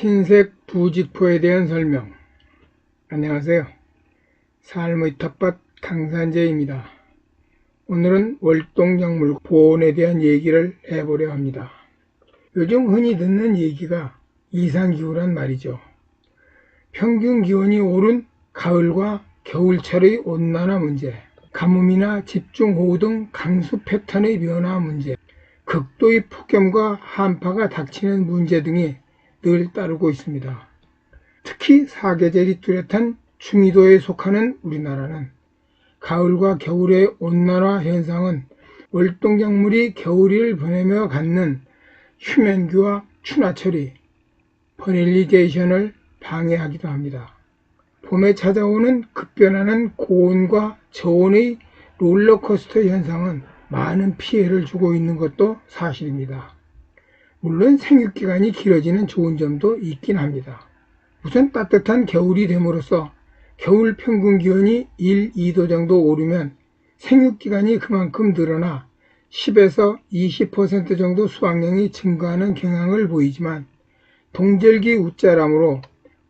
흰색 부직포에 대한 설명 안녕하세요. 삶의 텃밭 강산재입니다. 오늘은 월동작물 보온에 대한 얘기를 해보려 합니다. 요즘 흔히 듣는 얘기가 이상기후란 말이죠. 평균 기온이 오른 가을과 겨울철의 온난화 문제, 가뭄이나 집중호우 등 강수 패턴의 변화 문제, 극도의 폭염과 한파가 닥치는 문제 등이 늘 따르고 있습니다. 특히 사계절이 뚜렷한 중위도에 속하는 우리나라는 가을과 겨울의 온난화 현상은 월동작물이 겨울을 보내며 갖는 휴면기와 추나철이 퍼닐리제이션을 방해하기도 합니다. 봄에 찾아오는 급변하는 고온과 저온의 롤러코스터 현상은 많은 피해를 주고 있는 것도 사실입니다. 물론 생육기간이 길어지는 좋은 점도 있긴 합니다. 우선 따뜻한 겨울이 됨으로써 겨울 평균 기온이 1, 2도 정도 오르면 생육기간이 그만큼 늘어나 10에서 20% 정도 수확량이 증가하는 경향을 보이지만 동절기 웃자람으로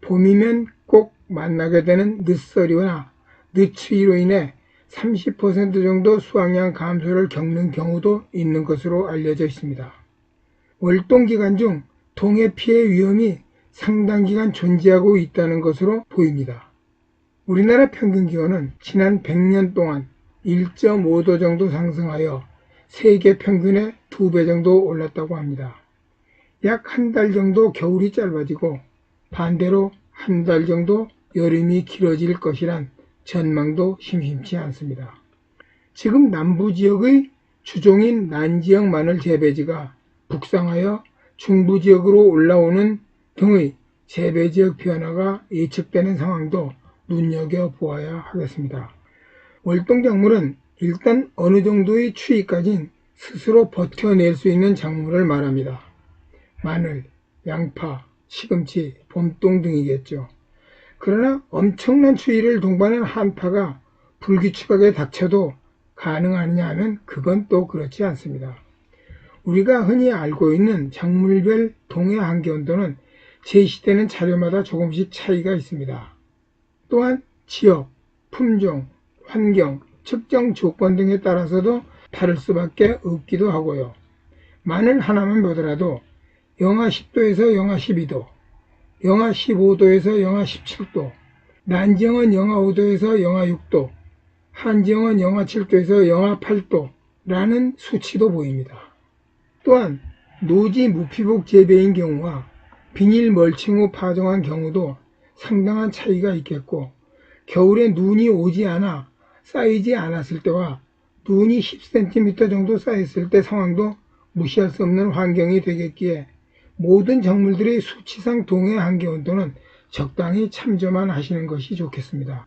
봄이면 꼭 만나게 되는 늦서리나 늦추위로 인해 30% 정도 수확량 감소를 겪는 경우도 있는 것으로 알려져 있습니다. 월동 기간 중 동해 피해 위험이 상당 기간 존재하고 있다는 것으로 보입니다. 우리나라 평균 기온은 지난 100년 동안 1.5도 정도 상승하여 세계 평균의 2배 정도 올랐다고 합니다. 약 한 달 정도 겨울이 짧아지고 반대로 한 달 정도 여름이 길어질 것이란 전망도 심심치 않습니다. 지금 남부 지역의 주종인 난지역 마늘 재배지가 북상하여 중부 지역으로 올라오는 등의 재배 지역 변화가 예측되는 상황도 눈여겨보아야 하겠습니다. 월동 작물은 일단 어느 정도의 추위까진 스스로 버텨낼 수 있는 작물을 말합니다. 마늘, 양파, 시금치, 봄동 등이겠죠. 그러나 엄청난 추위를 동반한 한파가 불규칙하게 닥쳐도 가능하느냐 하면 그건 또 그렇지 않습니다. 우리가 흔히 알고 있는 작물별 동해 한기온도는 제시되는 자료마다 조금씩 차이가 있습니다. 또한 지역, 품종, 환경, 측정 조건 등에 따라서도 다를 수밖에 없기도 하고요. 마늘 하나만 보더라도 영하 10도에서 영하 12도, 영하 15도에서 영하 17도, 난지역은 영하 5도에서 영하 6도, 한지역은 영하 7도에서 영하 8도라는 수치도 보입니다. 또한 노지 무피복 재배인 경우와 비닐 멀칭 후 파종한 경우도 상당한 차이가 있겠고 겨울에 눈이 오지 않아 쌓이지 않았을 때와 눈이 10cm 정도 쌓였을 때 상황도 무시할 수 없는 환경이 되겠기에 모든 작물들의 수치상 동해 한계 온도는 적당히 참조만 하시는 것이 좋겠습니다.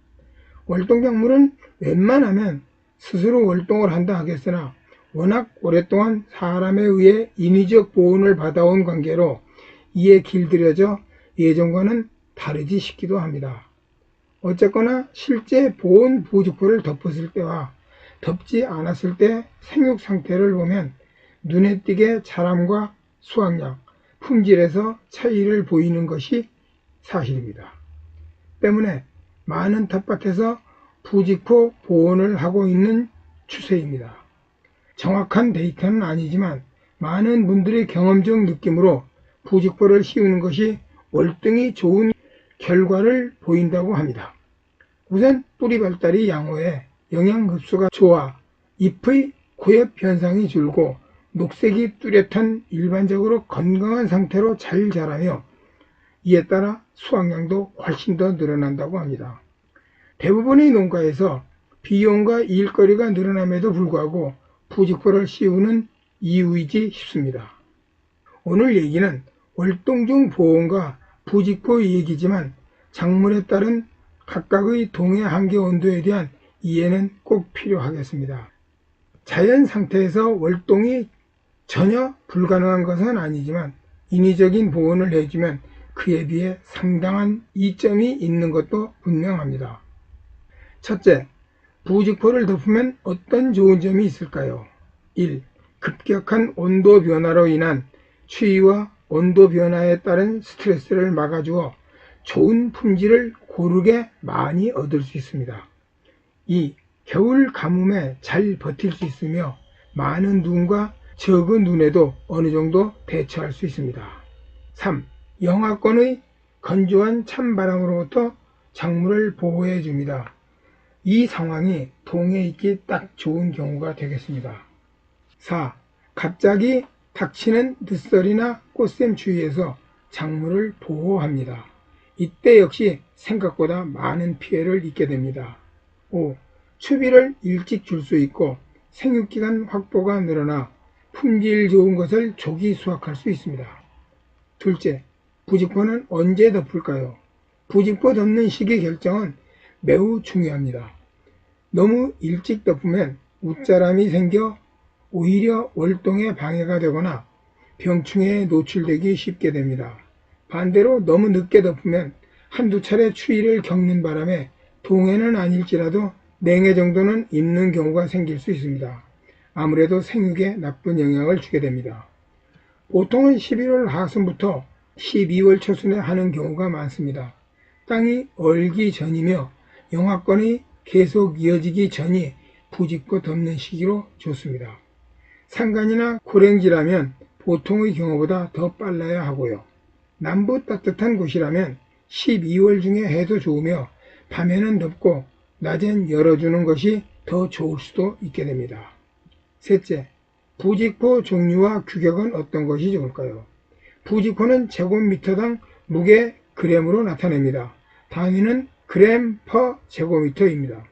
월동 작물은 웬만하면 스스로 월동을 한다 하겠으나 워낙 오랫동안 사람에 의해 인위적 보온을 받아온 관계로 이에 길들여져 예전과는 다르지 싶기도 합니다. 어쨌거나 실제 보온 부직포를 덮었을 때와 덮지 않았을 때 생육 상태를 보면 눈에 띄게 자람과 수확량, 품질에서 차이를 보이는 것이 사실입니다. 때문에 많은 텃밭에서 부직포 보온을 하고 있는 추세입니다. 정확한 데이터는 아니지만 많은 분들의 경험적 느낌으로 부직포를 씌우는 것이 월등히 좋은 결과를 보인다고 합니다. 우선 뿌리 발달이 양호해 영양 흡수가 좋아 잎의 고엽 현상이 줄고 녹색이 뚜렷한 일반적으로 건강한 상태로 잘 자라며 이에 따라 수확량도 훨씬 더 늘어난다고 합니다. 대부분의 농가에서 비용과 일거리가 늘어남에도 불구하고 부직포를 씌우는 이유이지 싶습니다. 오늘 얘기는 월동중 보온과 부직포 얘기지만 작물에 따른 각각의 동해 한계 온도에 대한 이해는 꼭 필요하겠습니다. 자연 상태에서 월동이 전혀 불가능한 것은 아니지만 인위적인 보온을 해주면 그에 비해 상당한 이점이 있는 것도 분명합니다. 첫째, 부직포를 덮으면 어떤 좋은 점이 있을까요? 1. 급격한 온도 변화로 인한 추위와 온도 변화에 따른 스트레스를 막아주어 좋은 품질을 고르게 많이 얻을 수 있습니다. 2. 겨울 가뭄에 잘 버틸 수 있으며 많은 눈과 적은 눈에도 어느 정도 대처할 수 있습니다. 3. 영하권의 건조한 찬바람으로부터 작물을 보호해 줍니다. 이 상황이 동해 있기 딱 좋은 경우가 되겠습니다. 4. 갑자기 닥치는 늦설이나 꽃샘 주위에서 작물을 보호합니다. 이때 역시 생각보다 많은 피해를 입게 됩니다. 5. 추비를 일찍 줄 수 있고 생육기간 확보가 늘어나 품질 좋은 것을 조기 수확할 수 있습니다. 둘째, 부직포는 언제 덮을까요? 부직포 덮는 시기 결정은 매우 중요합니다. 너무 일찍 덮으면 웃자람이 생겨 오히려 월동에 방해가 되거나 병충해에 노출되기 쉽게 됩니다. 반대로 너무 늦게 덮으면 한두 차례 추위를 겪는 바람에 동해는 아닐지라도 냉해 정도는 입는 경우가 생길 수 있습니다. 아무래도 생육에 나쁜 영향을 주게 됩니다. 보통은 11월 하순부터 12월 초순에 하는 경우가 많습니다. 땅이 얼기 전이며 영하권이 계속 이어지기 전이 부직포 덮는 시기로 좋습니다. 산간이나 고랭지라면 보통의 경우보다 더 빨라야 하고요. 남부 따뜻한 곳이라면 12월 중에 해도 좋으며 밤에는 덥고 낮엔 열어주는 것이 더 좋을 수도 있게 됩니다. 셋째, 부직포 종류와 규격은 어떤 것이 좋을까요? 부직포는 제곱미터당 무게 그램으로 나타냅니다. 단위는 그램 퍼 제곱미터입니다.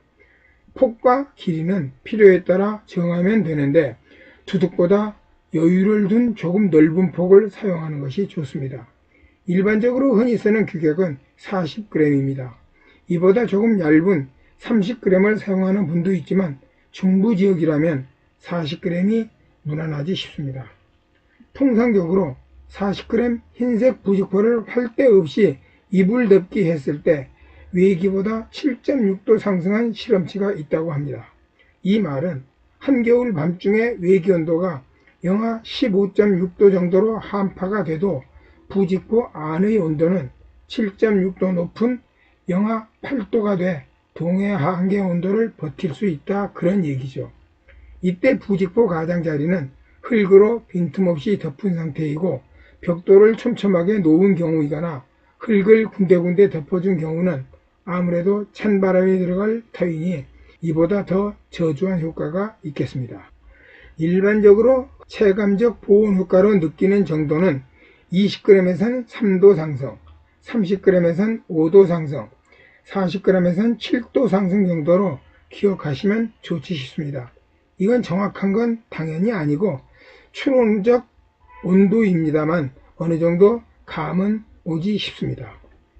폭과 길이는 필요에 따라 정하면 되는데 두둑보다 여유를 둔 조금 넓은 폭을 사용하는 것이 좋습니다. 일반적으로 흔히 쓰는 규격은 40g입니다. 이보다 조금 얇은 30g을 사용하는 분도 있지만 중부 지역이라면 40g이 무난하지 싶습니다. 통상적으로 40g 흰색 부직포를 활대 없이 이불 덮기 했을 때 외기보다 7.6도 상승한 실험치가 있다고 합니다. 이 말은 한겨울 밤중에 외기 온도가 영하 15.6도 정도로 한파가 돼도 부직포 안의 온도는 7.6도 높은 영하 8도가 돼 동해 한계 온도를 버틸 수 있다 그런 얘기죠. 이때 부직포 가장자리는 흙으로 빈틈없이 덮은 상태이고 벽돌을 촘촘하게 놓은 경우이거나 흙을 군데군데 덮어준 경우는 아무래도 찬바람이 들어갈 터이니 이보다 더 저조한 효과가 있겠습니다. 일반적으로 체감적 보온 효과로 느끼는 정도는 20g에선 3도 상승, 30g에선 5도 상승, 40g에선 7도 상승 정도로 기억하시면 좋지 싶습니다. 이건 정확한 건 당연히 아니고 추론적 온도입니다만 어느 정도 감은 오지 싶습니다.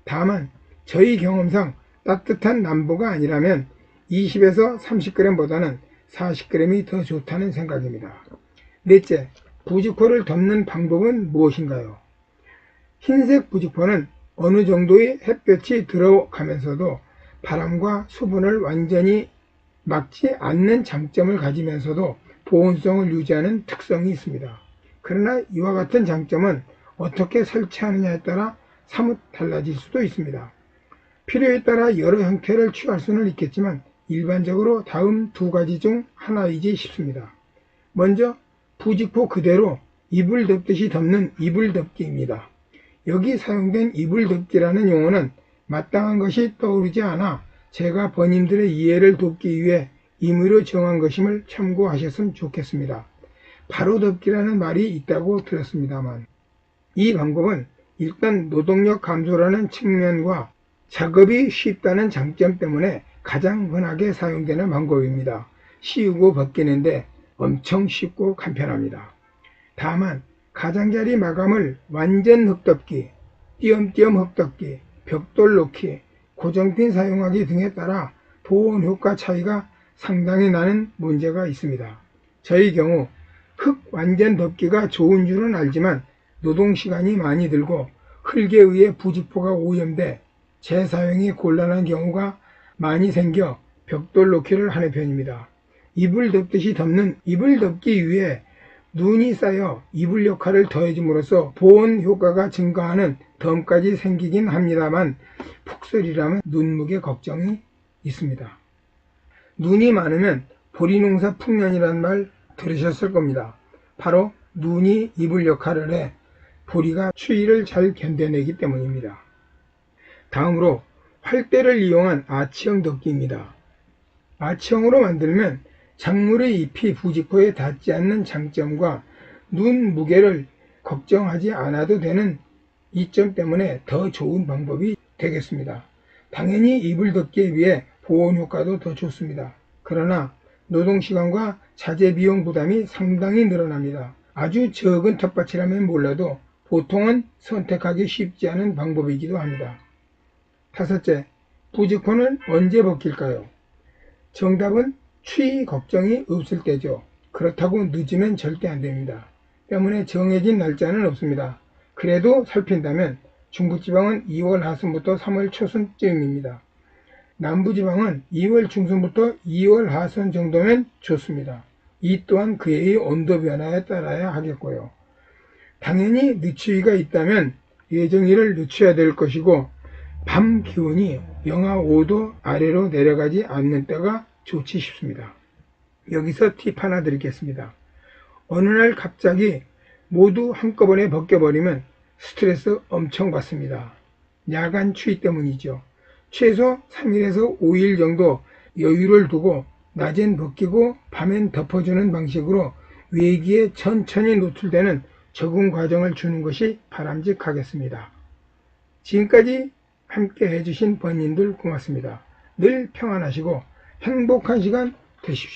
다만 저희 경험상 따뜻한 남부가 아니라면 20에서 30g보다는 40g이 더 좋다는 생각입니다. 넷째, 부직포를 덮는 방법은 무엇인가요? 흰색 부직포는 어느 정도의 햇볕이 들어가면서도 바람과 수분을 완전히 막지 않는 장점을 가지면서도 보온성을 유지하는 특성이 있습니다. 그러나 이와 같은 장점은 어떻게 설치하느냐에 따라 사뭇 달라질 수도 있습니다. 필요에 따라 여러 형태를 취할 수는 있겠지만 일반적으로 다음 두 가지 중 하나이지 싶습니다. 먼저 부직포 그대로 이불 덮듯이 덮는 이불 덮기입니다. 여기 사용된 이불 덮기라는 용어는 마땅한 것이 떠오르지 않아 제가 번님들의 이해를 돕기 위해 임의로 정한 것임을 참고하셨으면 좋겠습니다. 바로 덮기라는 말이 있다고 들었습니다만 이 방법은 일단 노동력 감소라는 측면과 작업이 쉽다는 장점 때문에 가장 흔하게 사용되는 방법입니다. 씌우고 벗기는데 엄청 쉽고 간편합니다. 다만 가장자리 마감을 완전 흙덮기, 띄엄띄엄 흙덮기, 벽돌 놓기, 고정핀 사용하기 등에 따라 보온 효과 차이가 상당히 나는 문제가 있습니다. 저희 경우 흙 완전 덮기가 좋은 줄은 알지만 노동시간이 많이 들고 흙에 의해 부직포가 오염돼 재사용이 곤란한 경우가 많이 생겨 벽돌 놓기를 하는 편입니다. 이불 덮듯이 덮는 이불 덮기 위해 눈이 쌓여 이불 역할을 더해줌으로써 보온 효과가 증가하는 덤까지 생기긴 합니다만 폭설이라면 눈무게 걱정이 있습니다. 눈이 많으면 보리농사 풍년이란 말 들으셨을 겁니다. 바로 눈이 이불 역할을 해 보리가 추위를 잘 견뎌내기 때문입니다. 다음으로 활대를 이용한 아치형 덮기입니다. 아치형으로 만들면 작물의 잎이 부직포에 닿지 않는 장점과 눈 무게를 걱정하지 않아도 되는 이점 때문에 더 좋은 방법이 되겠습니다. 당연히 이불 덮기에 비해 보온 효과도 더 좋습니다. 그러나 노동시간과 자재 비용 부담이 상당히 늘어납니다. 아주 적은 텃밭이라면 몰라도 보통은 선택하기 쉽지 않은 방법이기도 합니다. 다섯째, 부직포는 언제 벗길까요? 정답은 추위 걱정이 없을 때죠. 그렇다고 늦으면 절대 안 됩니다. 때문에 정해진 날짜는 없습니다. 그래도 살핀다면 중부지방은 2월 하순부터 3월 초순쯤입니다. 남부지방은 2월 중순부터 2월 하순 정도면 좋습니다. 이 또한 그의 온도 변화에 따라야 하겠고요. 당연히 늦추위가 있다면 예정일을 늦춰야 될 것이고 밤 기온이 영하 5도 아래로 내려가지 않는 때가 좋지 싶습니다. 여기서 팁 하나 드리겠습니다. 어느 날 갑자기 모두 한꺼번에 벗겨버리면 스트레스 엄청 받습니다. 야간 추위 때문이죠. 최소 3일에서 5일 정도 여유를 두고 낮엔 벗기고 밤엔 덮어주는 방식으로 외기에 천천히 노출되는 적응 과정을 주는 것이 바람직하겠습니다. 지금까지 함께 해주신 번님들 고맙습니다. 늘 평안하시고 행복한 시간 되십시오.